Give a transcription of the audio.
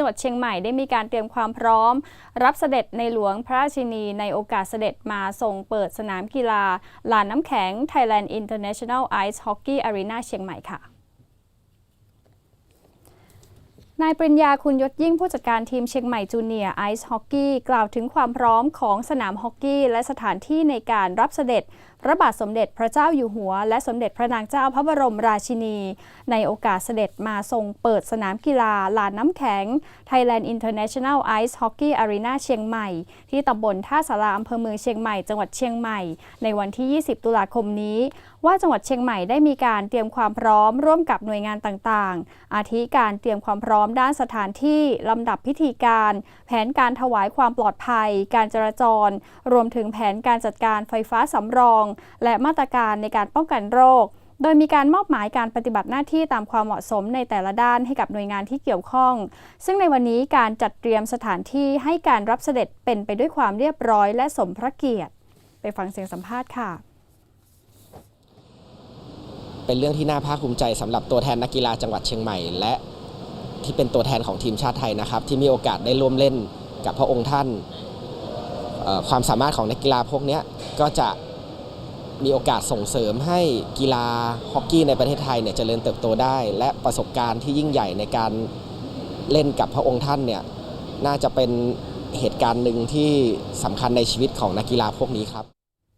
จังหวัดเชียงใหม่ได้มีการเตรียมความพร้อม รับเสด็จในหลวงพระราชินีในโอกาสเสด็จมาทรงเปิดสนามกีฬาลานน้ำแข็ง Thailand International Ice Hockey Arena เชียงใหม่ค่ะ นายปริญญาคุณยศยิ่งผู้จัดการทีมเชียงใหม่จูเนียร์ไอซ์ฮอกกี้กล่าวถึงความพร้อมของสนามฮอกกี้และสถานที่ในการรับเสด็จ พระบาทสมเด็จพระเจ้าอยู่หัว และสมเด็จพระนางเจ้าพระบรมราชินี ในโอกาสเสด็จมาทรงเปิดสนามกีฬาลานน้ำแข็ง Thailand International Ice Hockey Arena เชียงใหม่ ที่ตำบลท่าสาราอำเภอเมืองเชียงใหม่จังหวัดเชียงใหม่ ในวันที่ 20 ตุลาคมนี้ ว่าจังหวัดเชียงใหม่ได้มีการเตรียมความพร้อมร่วมกับหน่วยงานต่างๆ อาทิการเตรียมความพร้อมด้านสถานที่ลำดับพิธีการ แผนการถวายความปลอดภัย การจราจร รวมถึงแผนการจัดการไฟฟ้าสำรอง และมาตรการในการป้องกันโรค โดยมีการมอบหมายการปฏิบัติหน้าที่ตามความเหมาะสมในแต่ละด้านให้กับหน่วยงานที่เกี่ยวข้อง ซึ่งในวันนี้การจัดเตรียมสถานที่ให้การรับเสด็จเป็นไปด้วยความเรียบร้อยและสมพระเกียรติ ไปฟังเสียงสัมภาษณ์ค่ะเป็นเรื่องที่น่าภาคภูมิใจสำหรับตัวแทนนักกีฬาจังหวัดเชียงใหม่ และ ที่เป็นตัวแทนของทีมชาติไทยนะครับ ที่มีโอกาสได้ร่วมเล่นกับพระองค์ท่าน ความสามารถของนักกีฬาพวกนี้ก็จะมีโอกาสส่งเสริมให้กีฬาฮอกกี้ในประเทศไทยเนี่ยเจริญเติบโตได้ และประสบการณ์ที่ยิ่งใหญ่ในการเล่นกับพระองค์ท่านเนี่ยน่าจะเป็นเหตุการณ์หนึ่งที่สำคัญในชีวิตของนักกีฬาพวกนี้ครับ